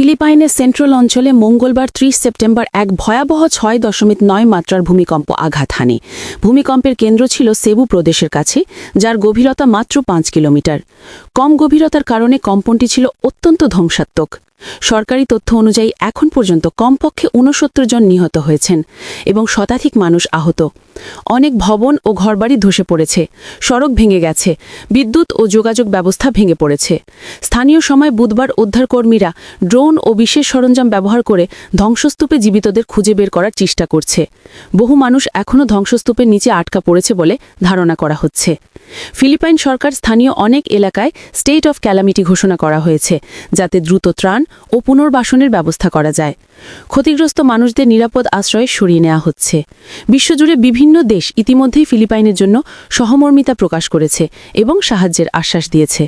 ফিলিপাইনের সেন্ট্রাল অঞ্চলে মঙ্গলবার ত্রিশ সেপ্টেম্বর এক ভয়াবহ ছয় দশমিক নয় মাত্রার ভূমিকম্প আঘাত হানে। ভূমিকম্পের কেন্দ্র ছিল সেবু প্রদেশের কাছে, যার গভীরতা মাত্র পাঁচ কিলোমিটার। কম গভীরতার কারণে কম্পনটি ছিল অত্যন্ত ধ্বংসাত্মক। সরকারি তথ্য অনুযায়ী এখন পর্যন্ত কমপক্ষে ঊনসত্তর জন নিহত হয়েছেন এবং শতাধিক মানুষ আহত। অনেক ভবন ও ঘরবাড়ি ধসে পড়েছে, সড়ক ভেঙে গেছে, বিদ্যুৎ ও যোগাযোগ ব্যবস্থা ভেঙে পড়েছে। স্থানীয় সময় বুধবার উদ্ধারকর্মীরা ড্রোন ও বিশেষ সরঞ্জাম ব্যবহার করে ধ্বংসস্তূপে জীবিতদের খুঁজে বের করার চেষ্টা করছে। বহু মানুষ এখনও ধ্বংসস্তূপের নিচে আটকা পড়েছে বলে ধারণা করা হচ্ছে। ফিলিপাইন সরকার স্থানীয় অনেক এলাকায় স্টেট অফ ক্যালামিটি ঘোষণা করা হয়েছে, যাতে দ্রুত ত্রাণ ও পুনর্বাসনের ব্যবস্থা করা যায়। ক্ষতিগ্রস্ত মানুষদের নিরাপদ আশ্রয়ে সরিয়ে নেওয়া হচ্ছে। বিশ্বজুড়ে বিভিন্ন দেশ ইতিমধ্যেই ফিলিপাইনের জন্য সহমর্মিতা প্রকাশ করেছে এবং সাহায্যের আশ্বাস দিয়েছে।